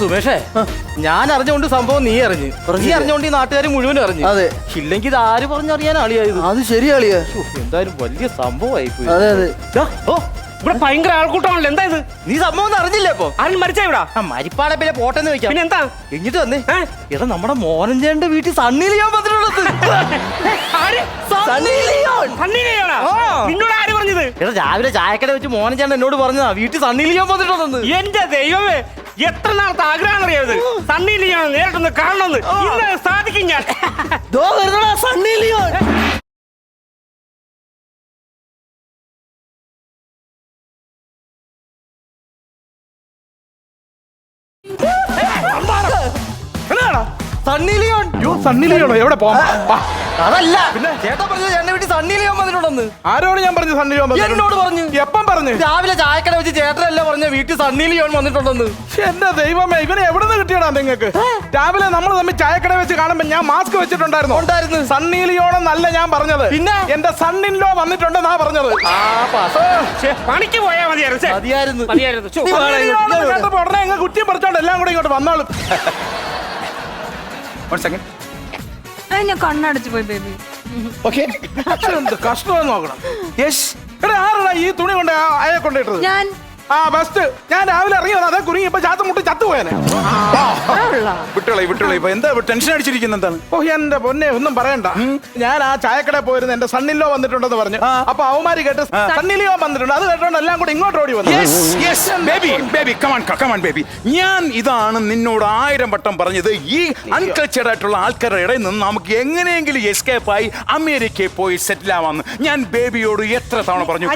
സുമേഷേ ഞാൻ അറിഞ്ഞുകൊണ്ട് സംഭവം നീ അറിഞ്ഞു. നീ അറിഞ്ഞുകൊണ്ട് ഈ നാട്ടുകാർ മുഴുവൻ അറിഞ്ഞു. അതെ. ഇല്ലെങ്കിൽ ഇത് ആര് പറഞ്ഞറിയാൻ അളിയായത്? അത് ശരിയാളിയാ ശ്ശോ, എന്തായാലും വലിയ സംഭവമായി പോയി അതെ. അതെ ഓ ഇവിടെ ഭയങ്കര ആൾക്കൂട്ടമാണല്ലോ. എന്താ ഇത്? നീ സംഭവം ഒന്നും അറിഞ്ഞില്ലേ ഇപ്പൊ? ആരും മരിച്ച ഇവിടെ? ആ മരിപ്പാടെ പിന്നെ പോട്ടെന്ന് വെക്കാം പിന്നെ എന്താ? എങ്ങിട്ട് വന്നേ? എടാ നമ്മുടെ മോനഞ്ചേന്റെ വീട്ടിൽ വന്നിട്ടുള്ളത്? സണ്ണി ലിയോൺ. സണ്ണി. നിന്നോട് ആര് പറഞ്ഞത്? എടാ രാവിലെ ചായക്കട വെച്ച് മോനഞ്ചേട്ടൻ എന്നോട് പറഞ്ഞതാ വീട്ടിൽ സണ്ണിയിൽ ഞാൻ വന്നിട്ടുണ്ടെന്ന് എന്റെ ദൈവമേ എത്ര നാളത്തെ ആഗ്രഹം അറിയാതെ സണ്ണി ലിയോൺ നേരിട്ടൊന്ന് കാണണമെന്ന്. ഇന്ന് സാധിക്കും ഞാൻ. ദോ വരുന്നടാ Sunny Leone. Sunny Leone. Yo സണ്ണിലിയാണോ എവിടെ പോവാ അതല്ല. പിന്നെ? ചേട്ടാ പറഞ്ഞു എന്റെ വീട്ടിൽ സണ്ണി ലിയോൺ വന്നിട്ടുണ്ടെന്ന്. ആരോട് ഞാൻ പറഞ്ഞു സണ്ണിലിയോൻ എന്നോട് പറഞ്ഞു? എപ്പം പറഞ്ഞു? രാവിലെ ചായക്കട വെച്ച് ചേട്ടനല്ല പറഞ്ഞ വീട്ടിൽ സണ്ണി ലിയോൺ വന്നിട്ടുണ്ടെന്ന്. എന്റെ ദൈവമേ ഇവനെ എവിടെ നിന്ന് കിട്ടിയടാ നിങ്ങൾക്ക്? രാവിലെ നമ്മൾ തമ്മിൽ ചായക്കട വെച്ച് കാണുമ്പോ ഞാൻ മാസ്ക് വെച്ചിട്ടുണ്ടായിരുന്നു. ഉണ്ടായിരുന്നു. സണ്ണിലിയോണെന്നല്ല ഞാൻ പറഞ്ഞത്. പിന്നെ? എന്റെ സണ്ണിലോ വന്നിട്ടുണ്ടെന്നാ പറഞ്ഞത്. ആ പാസ ശ്ശേ, പണിക്ക് പോയാ മതിയായിരുന്നു. ശ്ശേ. മതിയായിരുന്നു. മതിയായിരുന്നു. ശ്ശോ. നീ വാടാ ഇങ്ങോട്ട്, സണ്ണിലിയോണെന്ന് ഇങ്ങോട്ട്. കേട്ടപ്പോ ഉടനെ അങ്ങ് കുറ്റി പറിച്ചോണ്ട് എല്ലാം കൂടെ ഇങ്ങോട്ട് വന്നോളും. ഞാൻ കണ്ണടച്ചു പോയി ബേബി ഓക്കെ നോക്കണം. യെസ്. എടാ ആരാടാ ഈ തുണി കൊണ്ട് ആ- കൊണ്ടിട്ടത് ഞാൻ ആ ബെസ്റ്റ് ഞാൻ രാവിലെ ഇറങ്ങി വന്നത് അതേ കുരുങ്ങി ഇപ്പൊ ചാത്ത മുട്ടി ചത്തുപോയനെ. വിട്ടോളെ വിട്ടോളെ. ഇപ്പൊ എന്താ ടെൻഷൻ അടിച്ചിരിക്കുന്നത് എന്താണ്? ഓ എന്റെ പൊന്നെ ഒന്നും പറയണ്ട. ഞാൻ ആ ചായക്കടയിൽ പോയിരുന്നു എന്റെ സണ്ണിലോ വന്നിട്ടുണ്ടെന്ന് പറഞ്ഞു. അപ്പൊ അവമാരി കേട്ട് സണ്ണിലിയോ വന്നിട്ടുണ്ട്. അത് കേട്ടോണ്ട് എല്ലാം കൂടി ഇങ്ങോട്ട് ഓടി വന്നു. Yes yes baby baby come on come on baby ഞാൻ ഇതാണ് നിന്നോട് ആയിരം വട്ടം പറഞ്ഞത്. ഈ അൺകൾച്ചർഡ് ആയിട്ടുള്ള ആൾക്കാരുടെ ഇടയിൽ നിന്ന് നമുക്ക് എങ്ങനെയെങ്കിലും എസ്കേപ്പ് ആയി അമേരിക്കയിൽ പോയി സെറ്റിൽ ആവാന്ന്. ഞാൻ ബേബിയോട് എത്ര തവണ പറഞ്ഞു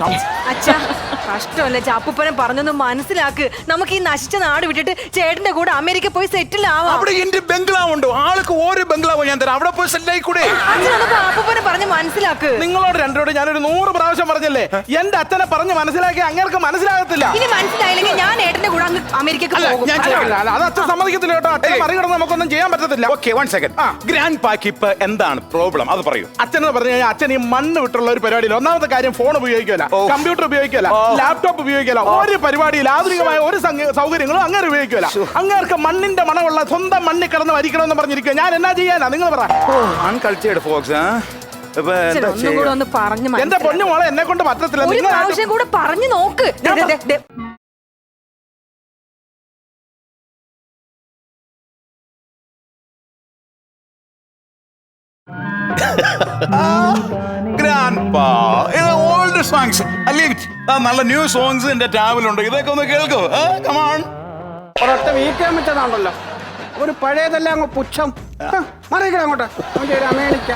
കഷ്ടമല്ലേ ചാപ്പുപ്പനെ പറഞ്ഞൊന്ന് മനസ്സിലാക്ക്. നമുക്ക് ഈ നശിച്ച നാട് വിട്ടിട്ട് ചേട്ടന്റെ കൂടെ അമേരിക്ക പോയി സെറ്റിൽ ആവാം. അവിടെ എന്റെ ബംഗ്ലാവ് ഉണ്ടോ ആൾക്ക് ഓരോ ബംഗ്ലാവ് ഞാൻ തരാം. അവിടെ പോയി സെറ്റിൽ ആയിക്കൂടെ അച്ഛനൊന്ന് അപ്പൂപ്പനെ പറഞ്ഞ് മനസ്സിലാക്ക്. നിങ്ങളോട് രണ്ടോട് ഞാനൊരു നൂറ് പ്രാവശ്യം പറഞ്ഞല്ലേ? എന്റെ അച്ഛനെ പറഞ്ഞ് മനസ്സിലാക്കി അങ്ങേർക്ക് മനസ്സിലാകത്തില്ല. ഇനി മനസ്സിലായില്ലെങ്കിൽ ഞാൻ ഏട്ടന്റെ കൂടെ അങ്ങ് അമേരിക്കക്ക് അല്ല, പോകും. ഞാൻ അല്ല, അല്ല, അത് അച്ഛൻ സമ്മതിക്കത്തില്ല കേട്ടോ. അച്ഛനെ മറികടന്ന് നമുക്കൊന്നും ചെയ്യാൻ പറ്റത്തില്ല. Okay one second grandpa ഇപ്പൊ എന്താണ് പ്രോബ്ലം അത് പറയൂ. അച്ഛൻ എന്ന് പറഞ്ഞു കഴിഞ്ഞാൽ അച്ഛൻ ഈ മണ്ണ് വിട്ടുള്ള ഒരു പരിപാടിയിൽ ഒന്നാമത്തെ കാര്യം ഫോൺ ഉപയോഗിക്കില്ല ഓ. കമ്പ്യൂട്ടർ ഉപയോഗിക്കില്ല ലാപ്ടോപ്പ് ഉപയോഗിക്കില്ല ഒരു പരിപാടിയിൽ ആധുനികമായ ഒരു സംഗ- സൗകര്യങ്ങളും അങ്ങനെ ഉപയോഗിക്കില്ല അങ്ങേർക്ക് മണ്ണിന്റെ മണമുള്ള സ്വന്തം മണ്ണിൽ കിടന്ന് മരിക്കണം എന്ന് പറഞ്ഞിരിക്കുക ഞാൻ എന്നാ ചെയ്യാനാ? നിങ്ങൾ പറ. അൺകൾച്ചേർഡ് ഫോക്സ് ഇപ്പൊ എന്താ ഒന്നും കൂടെ ചെയ്യാ? ഒന്ന് പറഞ്ഞ് എന്റെ. പൊന്നു മോളെ എന്നെ കൊണ്ട് പറ്റത്തില്ല. ഒരു നിങ്ങൾ പ്രാവശ്യം കൂടെ പറഞ്ഞു നോക്ക്. ദേ, ദേ, ദേ, ദേ. Grandpa, ഇത് ഓൾഡ് സോങ്സ് അല്ലേ ആ നല്ല ന്യൂ സോങ്സ് എന്റെ ടാബിലുണ്ട് ഇതൊക്കെ ഒന്ന് കേൾക്കൂ. കമാൺ ഒരൊറ്റ വീക്കാൻ വെച്ചതാണല്ലോ ഒരു പഴയതെല്ലാം അങ്ങ് പുച്ഛം? മറിയിക്കണം അങ്ങോട്ട്. അവന്റെ ഒരു അമേരിക്ക.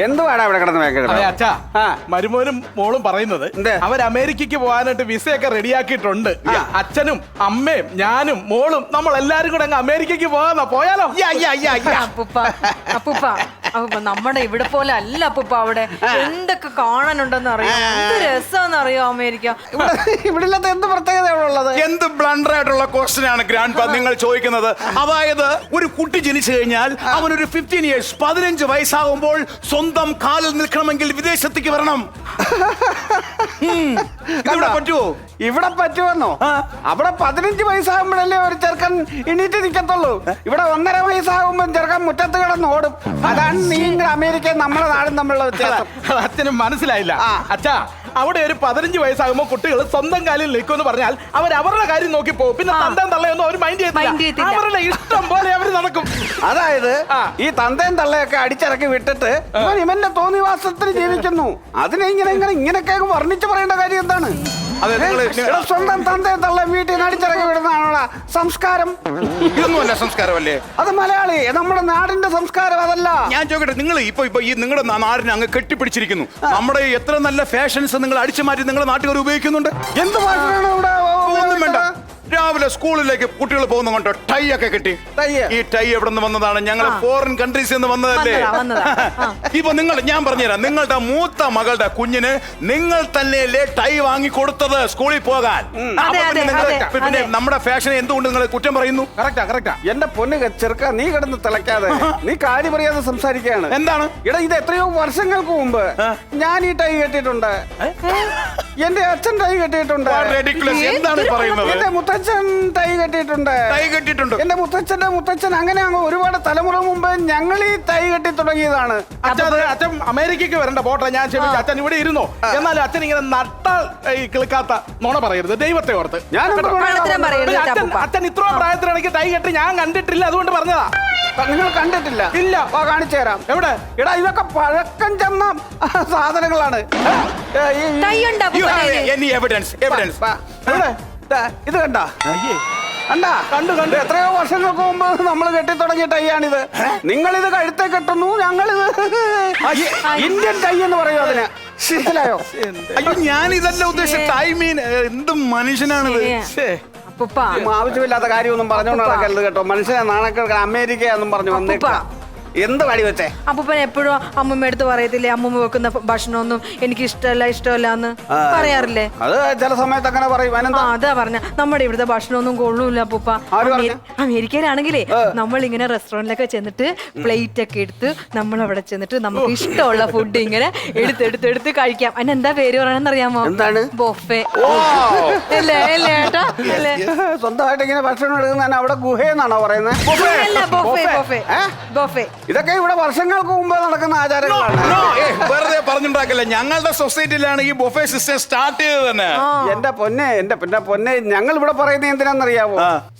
എന്തുവാടാ ഇവിടെ കിടന്ന് അതെ അച്ഛാ. ആ. മരുമോനും മോളും പറയുന്നത് എന്തേ? അവർ അമേരിക്കക്ക് പോകാനായിട്ട് വിസയൊക്കെ റെഡിയാക്കിയിട്ടുണ്ട്. അച്ഛനും അമ്മയും ഞാനും മോളും നമ്മൾ എല്ലാരും കൂടെ അങ്ങ് അമേരിക്കക്ക് പോകാന്നാ പോയാലോ? അപ്പൂപ്പ അപ്പൂപ്പ. നമ്മുടെ ഇവിടെ പോലെ അല്ല അപ്പൊ അവിടെ. എന്തൊക്കെ കാണാനുണ്ടെന്ന് അറിയാം? എന്ത് രസാന്ന് അറിയോ അമേരിക്ക? ഇവിടെ ഇല്ലാത്ത എന്ത് പ്രത്യേകത ഉള്ളത്? എന്ത് ബ്ലണ്ടർ ആയിട്ടുള്ള ക്വസ്റ്റ്യൻ ആണ് ഗ്രാൻഡ് നിങ്ങൾ ചോദിക്കുന്നത്. അതായത് ഒരു കുട്ടി ജനിച്ചു കഴിഞ്ഞാൽ അവൻ ഒരു ഫിഫ്റ്റീൻ ഇയേഴ്സ് പതിനഞ്ച് വയസ്സാകുമ്പോൾ സ്വന്തം കാലിൽ നിൽക്കണമെങ്കിൽ വിദേശത്തേക്ക് വരണം. ഇവിടെ പറ്റുമോ ഇവിടെ പറ്റുമെന്നോ? അവിടെ പതിനഞ്ച് വയസ്സാകുമ്പോഴല്ലേ ഒരു ചെറുക്കൻ എണീറ്റ് നിൽക്കത്തുള്ളൂ ഇവിടെ ഒന്നര വയസ്സാകുമ്പോൾ ചെറുക്കൻ മുറ്റത്ത് കിടന്ന് ഓടും. അതാണ് നീ അമേരിക്ക നമ്മളെ നാടും തമ്മിലുള്ള വ്യത്യാസം. അച്ഛനും മനസ്സിലായില്ല. അച്ഛാ അവിടെ ഒരു പതിനഞ്ച് വയസ്സാകുമ്പോൾ കുട്ടികൾ സ്വന്തം കാലിൽ നിൽക്കുമെന്ന് പറഞ്ഞാൽ അവർ അവരുടെ കാര്യം നോക്കി പോകും. പിന്നെ തന്തയും തള്ളയൊന്നും അവർ മൈൻഡ് ചെയ്തില്ല. അവരുടെ ഇഷ്ടം പോലെ അവർ നടക്കും. അതായത് ഈ തന്തയും തള്ളയൊക്കെ അടിച്ചിറക്കി വിട്ടിട്ട് ഇവൻ ഇവന്റെ തോന്നിവാസത്തിൽ ജീവിക്കുന്നു. അതിനെ ഇങ്ങനെ ഇങ്ങനെ ഇങ്ങനെയൊക്കെ വർണിച്ച് പറയേണ്ട കാര്യം എന്താണ്? അതെ, നിങ്ങൾ ഏ? എടാ, സ്വന്തം തന്തയും തള്ള വീട്ടിൽ നിന്ന് അടിച്ചിറക്കി വിടുന്നതാണോടാ? സംസ്കാരം. ഇതൊന്നുമല്ല സംസ്കാരമല്ലേ? അത് മലയാളി നമ്മുടെ നാടിന്റെ സംസ്കാരം അതല്ല. ഞാൻ ചോദിക്കട്ടെ നിങ്ങൾ ഇപ്പൊ ഇപ്പൊ ഈ നിങ്ങളുടെ നാ- നാടിനെ അങ്ങ് കെട്ടിപ്പിടിച്ചിരിക്കുന്നു. നമ്മുടെ എത്ര നല്ല ഫാഷൻസ് നിങ്ങൾ അടിച്ചു മാറ്റി നിങ്ങളുടെ നാട്ടുകാർ ഉപയോഗിക്കുന്നുണ്ട്? എന്ത് ഭാഷയാണ് ഇവിടെ ഒന്നും വേണ്ട. രാവിലെ സ്കൂളിലേക്ക് കുട്ടികൾ പോകുന്ന കൊണ്ട്? ടൈ ഒക്കെ കിട്ടി. ടൈ? ഈ ടൈ എവിടെ നിന്ന് വന്നതാണ് ഞങ്ങൾ ഫോറിൻ കൺട്രീസിൽ നിന്ന് വന്നതല്ലേ? വന്നതാ, വന്നതാ. ഇപ്പൊ നിങ്ങൾ ഞാൻ പറഞ്ഞുതരാം. നിങ്ങളുടെ മൂത്ത മകളുടെ കുഞ്ഞിന് നിങ്ങൾ തന്നെയല്ലേ ടൈ വാങ്ങി കൊടുത്തത് സ്കൂളിൽ പോകാൻ. പിന്നെ. നമ്മുടെ ഫാഷൻ എന്തുകൊണ്ട് നിങ്ങൾ കുറ്റം പറയുന്നു? കറക്റ്റാ കറക്റ്റാ. എന്റെ പൊന്ന് ചെറുക്ക നീ കിടന്ന് തിളക്കാതെ നീ കാര്യം പറയാതെ സംസാരിക്കുകയാണ്. എന്താണ്? എടാ ഇത് എത്രയോ വർഷങ്ങൾക്ക് മുമ്പ് ഞാൻ ഈ ടൈ കെട്ടിയിട്ടുണ്ട്. എന്റെ അച്ഛൻ ടൈ കെട്ടിയിട്ടുണ്ട്. എന്താണ് പറയുന്നത്? എന്റെ മുത്തച്ഛൻ തൈ കെട്ടിയിട്ടുണ്ട്. തൈ കെട്ടിയിട്ടുണ്ട്. എന്റെ മുത്തച്ഛന്റെ മുത്തച്ഛൻ അങ്ങനെ അങ്ങ് ഒരുപാട് തലമുറ മുമ്പ് ഞങ്ങൾ ഈ തൈ കെട്ടി തുടങ്ങിയതാണ്. അച്ഛൻ അത് അച്ഛൻ അമേരിക്കക്ക് വരണ്ട പോട്ടെ ഞാൻ ക്ഷമിച്ചു അച്ഛൻ ഇവിടെ ഇരുന്നോ? എന്നാലും അച്ഛൻ ഇങ്ങനെ നട്ട ഈ കിളിക്കാത്ത നുണ പറയരുത്. ദൈവത്തെ ഓർത്ത്. ഞാൻ എന്ത് നുണയാ കള്ളത്തരം പറയരുത് അച്ഛൻ അപ്പൂപ്പ. അച്ഛൻ തൈ ടൈ കെട്ടി ഞാൻ കണ്ടിട്ടില്ല അതുകൊണ്ട് പറഞ്ഞതാ. നിങ്ങൾ കണ്ടിട്ടില്ല. ഇല്ല. വാ കാണിച്ചു തരാം. എവിടെ? എടാ ഇതൊക്കെ പഴക്കം ചെന്ന സാധനങ്ങളാണ്. ഏ, ഈ- കയ്യിൽ? any evidence? Evidence? എവിടെ? ഇത് കണ്ട? കണ്ടാ? കണ്ടു, കണ്ടു. എത്രയോ വർഷങ്ങൾക്ക് മുമ്പ് നമ്മൾ കെട്ടി തുടങ്ങിയ ടൈയാണിത് നിങ്ങൾ ഇത് കഴുത്തെ കെട്ടുന്നു ഞങ്ങളിത് ഇന്ത്യൻ ടൈ എന്ന് പറയും അതിന്. മനസ്സിലായോ? അയ്യോ ഞാൻ ഇതല്ല ഉദ്ദേശിച്ചത് ടൈ മീൻ എന്ത് മനുഷ്യനാണിത്. ഉം, ആവശ്യമില്ലാത്ത കാര്യമൊന്നും പറഞ്ഞുകൊണ്ട് നടക്കരുത് കേട്ടോ. മനുഷ്യനെ നാണക്കെടുക്കാൻ അമേരിക്ക എന്നും പറഞ്ഞു വന്നിട്ട് എന്ത് വഴി വെച്ചേ? അപ്പൂപ്പൻ എപ്പോഴും അമ്മൂമ്മ എടുത്ത് പറയത്തില്ലേ അമ്മൂമ്മ വെക്കുന്ന ഭക്ഷണമൊന്നും എനിക്ക് ഇഷ്ടമല്ല ഇഷ്ടമല്ല എന്ന് പറയാറില്ലേ? അത് ചില സമയത്ത് അങ്ങനെ പറയും. ആ അതാ പറഞ്ഞ. നമ്മുടെ ഇവിടുത്തെ ഭക്ഷണമൊന്നും കൊള്ളൂല അപ്പൂപ്പ. ആര് അമേ-? അമേരിക്കയിലാണെങ്കിലേ നമ്മൾ ഇങ്ങനെ റെസ്റ്റോറന്റിലൊക്കെ ചെന്നിട്ട് പ്ലേറ്റ് ഒക്കെ എടുത്ത് നമ്മൾ അവിടെ ചെന്നിട്ട് നമുക്ക് ഇഷ്ടമുള്ള ഫുഡ് ഇങ്ങനെ എടുത്ത് എടുത്ത് കഴിക്കാം. അതിന് എന്താ പേര് പറയണമെന്ന് അറിയാമോ എന്താണ്? ബൊഫെ അല്ലേ അല്ലേ ഏട്ടാ? അല്ലേ സ്വന്തമായിട്ട് ഇങ്ങനെ ഭക്ഷണം എടുക്കുന്ന അവിടെ ഗുഹയെന്നാണോ പറയുന്നത് അല്ല ബൊഫേ ബൊഫേ? ബൊഫെ ഇതൊക്കെ ഇവിടെ വർഷങ്ങൾക്ക് മുമ്പ് നടക്കുന്ന ആചാരങ്ങളാണ്. No, വെറുതെ പറഞ്ഞുണ്ടാക്കല്ല. ഞങ്ങളുടെ സൊസൈറ്റിയിലാണ് ഈ ബൊഫെ സിസ്റ്റം സ്റ്റാർട്ട് ചെയ്തത് തന്നെ. എന്റെ പൊന്നെ എന്റെ പിന്നെ പൊന്നെ ഞങ്ങൾ ഇവിടെ പറയുന്നത് എന്തിനാണെന്നറിയാവോ?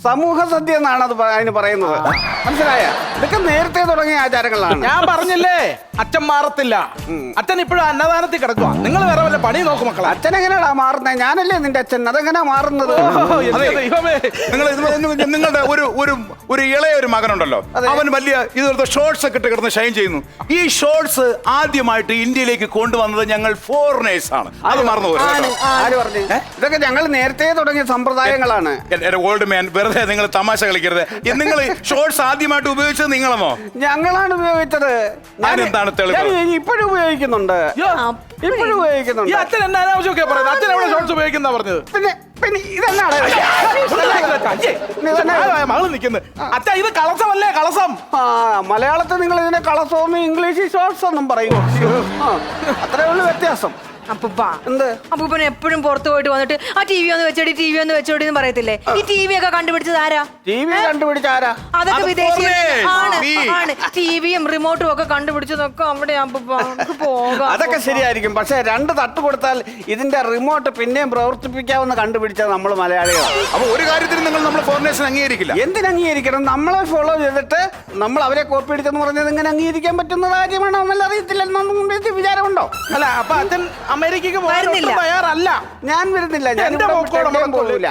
സമൂഹ സദ്യ എന്നാണ് അത് പ- അതിന് പറയുന്നത്. മനസ്സിലായ? ഇതൊക്കെ നേരത്തെ തുടങ്ങിയ ആചാരങ്ങളാണ്. ഞാൻ പറഞ്ഞില്ലേ? അച്ഛൻ മാറത്തില്ല. അച്ഛൻ ഇപ്പോഴും അന്നദാനത്തിൽ കിടക്കുക നിങ്ങൾ വേറെ വല്ല പണി നോക്കും മക്കളെ. അച്ഛൻ എങ്ങനെയാടാ മാറുന്നത് ഞാനല്ലേ നിന്റെ അച്ഛൻ? അതെങ്ങനെയാ മാറുന്നത്? എന്റെ ദൈവമേ. നിങ്ങൾ ഇത് നിങ്ങളുടെ ഒരു ഒരു ഒരു ഇളയ ഒരു മകനുണ്ടല്ലോ. അവൻ വലിയ ഇതുപോലത്തെ ഷോർട്സ് ഒക്കെ ഇട്ട് കിടന്ന് ഷൈൻ ചെയ്യുന്നു. ഈ ഷോർട്സ് ആദ്യമായിട്ട് ഇന്ത്യയിലേക്ക് കൊണ്ടുവന്നത് ഞങ്ങൾ ഫോറിനേഴ്സ് ആണ്. അത് മറന്നു കേട്ടോ. ആര് പറഞ്ഞു? ഇതൊക്കെ ഞങ്ങൾ നേരത്തെ തുടങ്ങിയ സമ്പ്രദായങ്ങളാണ്. എന്റെ ഓൾഡ് മാൻ വെറുതെ നിങ്ങൾ തമാശ കളിക്കരുത്. നിങ്ങൾ ഷോർട്സ് ആദ്യമായിട്ട് ഉപയോഗിച്ചത് നിങ്ങളെന്നോ ഞങ്ങളാണ് ഉപയോഗിച്ചത്. ഞാൻ- എന്താണ് തെളിവ്? ഇപ്പോഴും ഉപയോഗിക്കുന്നുണ്ട്. ഇപ്പോഴും ഈ ഉപയോഗിക്കുന്നുണ്ട് അച്ഛൻ എന്നാ അനാവശ്യമൊക്കെ പറയുന്നത്. അച്ഛൻ എവിടെ ഷോർട്സ് ഉപയോഗിക്കുന്ന പറഞ്ഞത്? പിന്നെ പിന്നെ ഇതെന്നാണ്? മകൾ നിൽക്കുന്നത് അച്ഛ ഇത് കളസമല്ലേ കളസം? ആ മലയാളത്തിൽ നിങ്ങൾ ഇതിനെ കളസവും ഇംഗ്ലീഷ് ഷോർട്സ് എന്നും പറയും. അത്രേ ഉള്ളൂ വ്യത്യാസം. അപ്പൂപ്പ എന്ത്? അപ്പൂപ്പൻ എപ്പോഴും പുറത്തു പോയിട്ട് വന്നിട്ട് ആ ടി വി ഒന്ന് വെച്ചോടി ടി വി ഒന്ന് വെച്ചോടി എന്ന് പറയത്തില്ലേ? ഈ ടി വി ഒക്കെ കണ്ടുപിടിച്ചത് ആരാ? ടി വി കണ്ടുപിടിച്ച ആരാ? അതൊക്കെ വിദേശിയാണ് വിദേശി ആണ് ആണ്. ടിവിയും റിമോട്ടും ഒക്കെ കണ്ടുപിടിച്ചതൊക്കെ അവിടെ അപ്പൂപ്പ നമുക്ക് പോകാം. അതൊക്കെ ശരിയായിരിക്കും. പക്ഷെ രണ്ട് തട്ട് കൊടുത്താൽ ഇതിന്റെ റിമോട്ട് പിന്നെയും പ്രവർത്തിപ്പിക്കാവുന്ന കണ്ടുപിടിച്ചത് നമ്മൾ മലയാളികളാണ് അപ്പൊ ഒരു കാര്യത്തിൽ നിങ്ങൾ നമ്മൾ ഫോറിനേഴ്സിനെ അംഗീകരിക്കില്ല. എന്തിനംഗീകരിക്കണം നമ്മളെ ഫോളോ ചെയ്തിട്ട് നമ്മൾ അവരെ കോപ്പി അടിച്ചെന്ന് പറഞ്ഞത് ഇങ്ങനെ അംഗീകരിക്കാൻ പറ്റുന്ന കാര്യമാണോ എന്നല്ല ഇത് വിചാരമുണ്ടോ? അല്ല അപ്പൊ അച്ഛൻ അമേരിക്കക്ക് പോകാൻ വരുന്നില്ല. തയ്യാറല്ല. ഞാൻ വരുന്നില്ല. ഞാൻ എന്റെ ഇവിടെ പോവില്ല. എവിടെയും പോകില്ല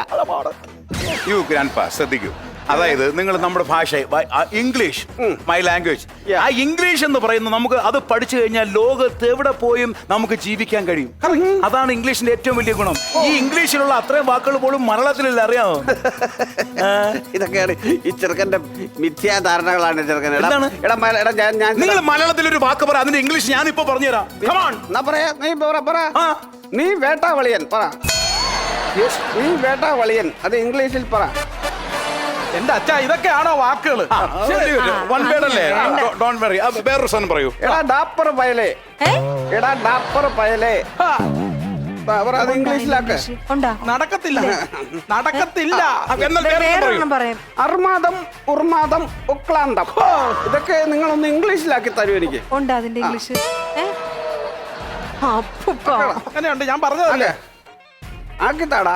യു ഗ്രാൻഡ് ശ്രദ്ധിക്കൂ. അതായത് നിങ്ങൾ നമ്മുടെ ഭാഷ ഇംഗ്ലീഷ് മൈ ലാംഗ്വേജ് ആ ഇംഗ്ലീഷ് എന്ന് പറയുന്നത് നമുക്ക് അത് പഠിച്ചു കഴിഞ്ഞാൽ ലോകത്ത് എവിടെ പോയും നമുക്ക് ജീവിക്കാൻ കഴിയും. അതാണ് ഇംഗ്ലീഷിന്റെ ഏറ്റവും വലിയ ഗുണം. ഈ ഇംഗ്ലീഷിലുള്ള അത്രയും വാക്കുകൾ പോലും മലയാളത്തിലല്ല അറിയാമോ ഇതൊക്കെയാണ് ഈ ചെറുക്കന്റെ മിഥ്യാധാരണകളാണ് ചെറുക്കൻ നിങ്ങൾ മലയാളത്തിൽ ഒരു വാക്ക് പറ അതിന്റെ ഇംഗ്ലീഷ് ഞാൻ ഇപ്പൊ പറഞ്ഞുതരാം. നീ വേട്ടാ വളിയൻ നീ പറ പറ. നീ വേട്ടാവളിയൻ പറ. നീ വേട്ടാവളിയൻ അത് ഇംഗ്ലീഷിൽ പറ. എന്റെ അച്ഛ ഇതൊക്കെയാണോ വാക്കുകൾ വൺ one അല്ലേ? ഡോണ്ട് വെറി വേറൊരു സാധനം പറയൂ. എടാ ഡാപ്പർ പയലേ. എടാ ഡാപ്പർ പയലേ. അത് ഇംഗ്ലീഷിലാക്ക്. നടക്കത്തില്ല. നടക്കത്തില്ല. അർമാദം ഉർമാദം ഉക്ലാന്തം. ഇതൊക്കെ നിങ്ങളൊന്ന് ഇംഗ്ലീഷിലാക്കി തരൂ എനിക്ക്? ഉണ്ടാ അതിന്റെ ഇംഗ്ലീഷ്? അങ്ങനെയുണ്ട് ഞാൻ പറഞ്ഞതല്ലേ? ആക്കിത്താടാ.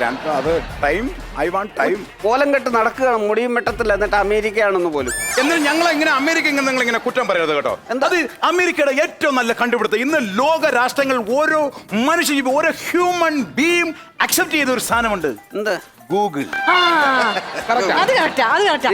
അത് ടൈം ഐ വാണ്ട് ടൈം. കോലം കെട്ട് നടക്കുക മുടിയും വെട്ടത്തില്ല എന്നിട്ട് അമേരിക്കയാണെന്ന് പോലും. എന്നാൽ ഞങ്ങൾ ഇങ്ങനെ അമേരിക്ക ഇങ്ങനെ നിങ്ങൾ ഇങ്ങനെ കുറ്റം പറയരുത് കേട്ടോ. അത് അമേരിക്കയുടെ ഏറ്റവും നല്ല കണ്ടുപിടുത്തം. ഇന്ന് ലോക രാഷ്ട്രങ്ങൾ ഓരോ മനുഷ്യ ഓരോ ഹ്യൂമൻ ബീം അക്സെപ്റ്റ് ചെയ്ത ഒരു സാധനമുണ്ട്. എന്ത്? ഗൂഗിൾ ആ, അത് കറക്റ്റാ അത് കറക്റ്റാ?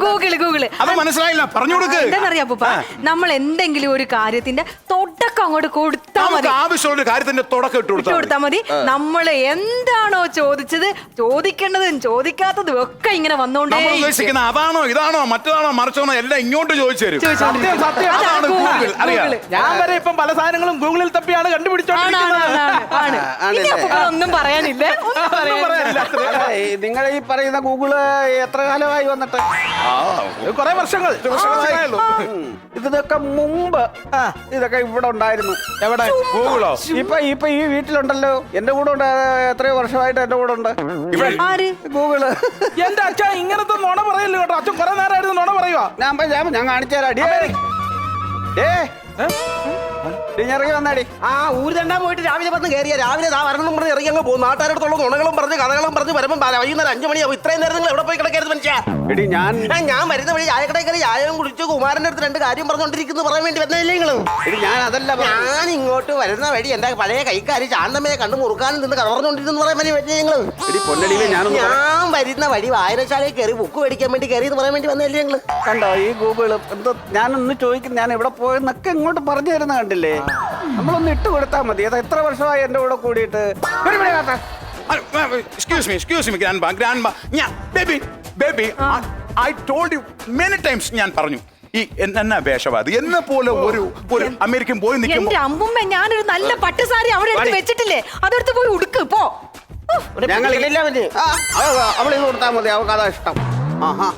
ഗൂഗിൾ ഗൂഗിൾ മനസ്സിലായില്ല പറഞ്ഞു കൊടുക്ക്. എന്താണെന്നറിയാ പൂപ്പ. നമ്മൾ എന്തെങ്കിലും ഒരു കാര്യത്തിന്റെ തുടക്കം അങ്ങോട്ട് കൊടുത്താൽ മതി. നമുക്ക് ആവശ്യമുള്ള കാര്യത്തിന്റെ തുടക്കം ഇട്ട് ഇട്ട് കൊടുത്താൽ കൊടുത്താൽ മതി. നമ്മൾ എന്താണോ ചോദിച്ചത് ചോദിക്കേണ്ടതും ചോദിക്കാത്തതും ഒക്കെ ഇങ്ങനെ വന്നോണ്ടേ നമ്മൾ ഉദ്ദേശിക്കുന്ന അതാണോ ഇതാണോ മറ്റതാണോ മറിച്ചാണോ എല്ലാം ഇങ്ങോട്ട് ചോദിച്ചു തരും സത്യം സത്യം. അതാണ് അതാണ് ഗൂഗിൾ, ഗൂഗിൾ അറിയാം. ഗൂഗിൾ. ഞാൻ വരെ ഇപ്പം പല സാധനങ്ങളും ഗൂഗിളിൽ തപ്പിയാണ് ആണ്, ആണ്, കണ്ടുപിടിച്ചോണ്ടിരിക്കുന്നത് ആണ്, ആണ്. ആണല്ലേ? ഇനി അപ്പൂപ്പ ഒന്നും പറയാനില്ല. ഒന്നും നിങ്ങൾ ഈ പറയുന്ന ഗൂഗിൾ എത്ര കാലമായി വന്നിട്ട്? കുറെ വർഷങ്ങൾ. ഇതൊക്കെ മുമ്പ്. ഇതൊക്കെ ഇവിടെ ഉണ്ടായിരുന്നു. എവിടെ? ഗൂഗിളോ? ഇപ്പൊ ഇപ്പൊ ഈ വീട്ടിലുണ്ടല്ലോ. എന്റെ കൂടെ ഉണ്ട്. എത്രയോ വർഷമായിട്ട് എന്റെ കൂടെ ഉണ്ട്. ഗൂഗിൾ. എന്റെ അച്ഛൻ ഇങ്ങനത്തെ നുണ പറയല്ലോ കേട്ടോ. അച്ഛൻ കുറെ നേരമായിരുന്നു നുണ പറയുക ഞാൻ ഞാൻ ഞാൻ കാണിച്ചു തരാം അടിയേ ഏ? ഇറങ്ങി വന്നാടി. ആ ഊര് തണ്ടാൻ പോയിട്ട് രാവിലെ വന്ന് കയറിയ രാവിലെ ദാ വരണം പറഞ്ഞ് ഇറങ്ങി അങ്ങ് പോകും. നാട്ടുകാരടുത്തുള്ള നുണകളും പറഞ്ഞ് കഥകളും പറഞ്ഞ് വരുമ്പോൾ വൈകുന്നേരം അഞ്ചു മണിയാവും. ഇത്രയും നേരം നിങ്ങൾ എവിടെ പോയി കിടക്കരുത് മനുഷ്യ? എടി ഞാൻ ഞാൻ വരുന്ന വഴി ചായക്കടയിൽ കയറി ചായയും കുടിച്ചു കുമാരന്റെ അടുത്ത് രണ്ട് കാര്യം പറഞ്ഞുകൊണ്ടിരിക്കുന്നു പറയാൻ വേണ്ടി വന്നില്ലേ നിങ്ങൾ എടി ഞാൻ അതല്ല ഞാൻ ഇങ്ങോട്ട് വരുന്ന വഴി എന്താ പഴയ കൈക്കാരി ചാണ്ടമ്മയെ കണ്ടു മുറുക്കാനും നിന്ന് കഥ പറഞ്ഞോണ്ടിരുന്നു പറയാൻ വേണ്ടി പറ്റില്ല നിങ്ങൾ എടി പൊന്നടിയിലെ ഞാൻ വരുന്ന വഴി വായനശാലയിൽ കയറി ബുക്ക് മേടിക്കാൻ വേണ്ടി കയറി എന്ന് പറയാൻ വേണ്ടി വന്നില്ലേ നിങ്ങൾ കണ്ടോ ഈ ഗൂഗിൾ എന്തോ ഞാനൊന്ന് ചോദിക്കും ഞാൻ എവിടെ പോയെന്നൊക്കെ ഇങ്ങോട്ട് പറഞ്ഞു തരുന്ന കണ്ടില്ലേ? നമ്മളൊന്ന് ഇട്ട് കൊടുത്താൽ മതി. അത് എത്ര വർഷമായി എന്റെ കൂടെ കൂടിയിട്ട്? ഒരു മിനിറ്റ് കാത്ത. Excuse me excuse me grandpa grandpa ഞാൻ baby baby I told you many times ഞാൻ പറഞ്ഞു. ഈ എന്നാ വേഷവാദി? എന്നെ പോലെ ഒരു ഒരു അമേരിക്കൻ പോയി നിൽക്കുമ്പോൾ എന്റെ അമ്മുമ്മ ഞാനൊരു നല്ല പട്ടുസാരി അവിടെ എടുത്ത് വെച്ചിട്ടില്ലേ? അതെടുത്ത് പോയി ഉടുക്ക് പോ. ഞങ്ങൾ ഇല്ല അവന് ആ, അവ- അവളിത് കൊടുത്താൽ മതി അവൾക്ക് അതാ ഇഷ്ടം. ആഹാ.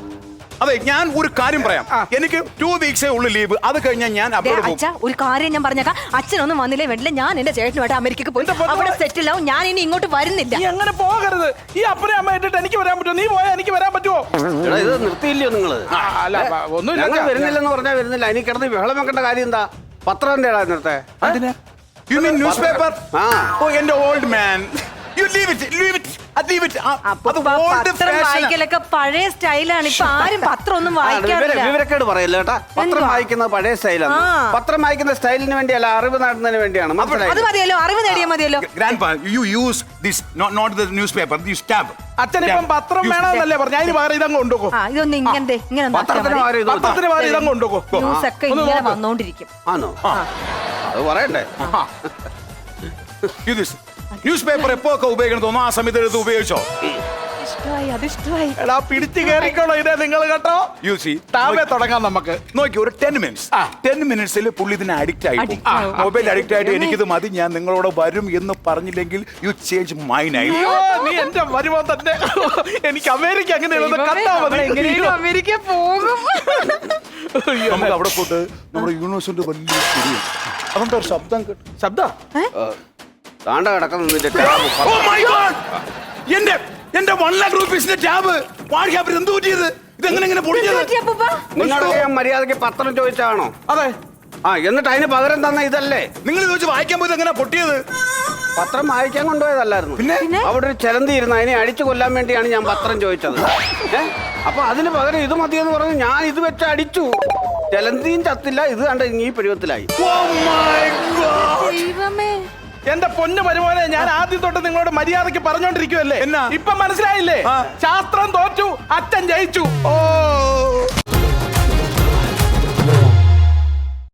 അതെ ഞാൻ ഒരു കാര്യം പറയാം. എനിക്ക് ടു വീക്സേ ഉള്ളു ലീവ് അത് കഴിഞ്ഞാൽ ഞാൻ അബ്രോഡ് പോകും അച്ഛാ ഒരു കാര്യം ഞാൻ പറഞ്ഞേക്കാം. അച്ഛനൊന്നും വന്നില്ലേ വേണ്ടില്ല ഞാൻ എന്റെ ചേട്ടനുമായിട്ട് അമേരിക്കക്ക് പോയി. അവിടെ സെറ്റിൽ ആവും. ഞാൻ ഇനി ഇങ്ങോട്ട് വരുന്നില്ല. നീ അങ്ങനെ പോകരുത്. ഈ അപ്പനെ അമ്മ ഇട്ടിട്ട് എനിക്ക് വരാൻ പറ്റുമോ? നീ പോയാൽ എനിക്ക് വരാൻ പറ്റുമോ? എടാ, ഇത് നിർത്തിയില്ലയോ നിങ്ങൾ? അല്ല ഒന്നുമില്ല ഞങ്ങൾ വരുന്നില്ലെന്ന് പറഞ്ഞാൽ വരുന്നില്ല. എനിക്ക് കിടന്ന് ബഹളം വെക്കേണ്ട കാര്യം എന്താ? പത്രം എന്റെ നിർത്തേ you mean newspaper. Oh എന്റെ old man you leave it leave it leave it അത് ഓൾഡ് പത്രം വായിക്കലൊക്കെ പഴയ സ്റ്റൈലാണ്. ഇപ്പൊ ആരും പത്രം ഒന്നും വായിക്കാറില്ല. വിവരക്കേട് പറയല്ലേ കേട്ടാ പത്രം? വായിക്കുന്നത് പഴയ സ്റ്റൈലാണ്. പത്രം വായിക്കുന്ന സ്റ്റൈലിന് വേണ്ടിയല്ല അറിവ് നേടുന്നതിന് വേണ്ടിയാണ്. അത് മതിയല്ലോ അറിവ് നേടിയാൽ മതിയല്ലോ. Grand you use this not the newspaper you stab അച്ഛൻ ഇപ്പം പത്രം വേണമെന്നല്ലേ പറഞ്ഞു? അതിന് പകരം ഇതങ്ങ് കൊണ്ടുപോ ആ ഇതൊന്നും ഇങ്ങനെ ആക്കിയാ പത്രത്തിന് പകരം ഇതങ്ങ് കൊണ്ടുപോ ന്യൂസ് ഒക്കെ ഇങ്ങനെ വന്നോണ്ടിരിക്കും. ആണോ? അത് പറയണ്ടേ? ദിസ് ന്യൂസ് പേപ്പർ എപ്പോ ഒക്കെ ഉപയോഗിക്കണം തോന്നുന്നു ആ സമയത്ത് എടുത്ത് ഉപയോഗിച്ചോ? ഇഷ്ടമായി അത് ഇഷ്ടമായി എടാ പിടിച്ച് കയറിക്കോളൂ ഇതേ നിങ്ങൾ കേട്ടോ. യു സി ടാബേ തുടങ്ങാം നമുക്ക്. നോക്കി ഒരു ടെൻ മിനിറ്റ്സ് ടെൻ മിനിറ്റ്സിൽ പുള്ളി ഇതിന് അഡിക്റ്റ് ആയി Addict ആവും. മൊബൈൽ അഡിക്റ്റ് ആയിട്ട് എനിക്കിത് മതി. ഞാൻ നിങ്ങളോട് വരും എന്ന് പറഞ്ഞില്ലെങ്കിൽ യു ചേഞ്ച് മൈൻഡ് ആയി. അയ്യോ നീ എന്റെ വരുമ്പോ തന്നെ? എനിക്ക് അമേരിക്ക അങ്ങനെ ദൈവമേ, കണ്ടാ നമ്മൾ മതി എങ്ങനെയും അമേരിക്ക പോകും. അയ്യോ. നമുക്ക് അവിടെ പോയിട്ട് നമ്മുടെ യൂണിവേഴ്സിറ്റി വലിയ ശരിയും അതുകൊണ്ട് ഒരു ശബ്ദം കേട്ടു. ശബ്ദം? താണ്ട കിടക്കുന്ന നിന്റെ ടാബ് ഓ മൈ ഗോഡ് എന്റെ എന്റെ വൺ ലാഖ് റുപ്പീസിന്റെ ടാബ് വാട്സാപ്പിൽ എന്ത് പറ്റിയത്? ഇതെങ്ങനെ ഇങ്ങനെ പൊളിഞ്ഞത്? നിങ്ങളൊക്കെ ഞാൻ മര്യാദയ്ക്ക് പത്രം ചോദിച്ചാണോ? അതെ. ആ എന്നിട്ട് അതിന് പകരം തന്ന ഇതല്ലേ? നിങ്ങൾ ചോദിച്ചു വായിക്കാൻ പോയത് എങ്ങനെ പൊട്ടിയത്? പത്രം വായിക്കാൻ കൊണ്ടുപോയതല്ലായിരുന്നു. പിന്നെ? അവിടെ ഒരു ചെലന്തി ഇരുന്ന അതിനെ അടിച്ചു കൊല്ലാൻ വേണ്ടിയാണ് ഞാൻ പത്രം ചോദിച്ചത്. ഏ? അപ്പൊ അതിന് പകരം ഇത് മതിയെന്ന് പറഞ്ഞു ഞാൻ ഇത് വെച്ച് അടിച്ചു. ചെലന്തിയും ചത്തില്ല ഇത് കണ്ട ഈ പരുവത്തിലായി. Oh my God! ദൈവമേ. എന്റെ പൊന്ന് മരുമോനെ ഞാൻ ആദ്യം തൊട്ട് നിങ്ങളോട് മര്യാദയ്ക്ക് പറഞ്ഞോണ്ടിരിക്കുവല്ലേ? ഇപ്പൊ മനസ്സിലായില്ലേ. ശാസ്ത്രം തോറ്റു അച്ഛൻ ജയിച്ചു. ഓ.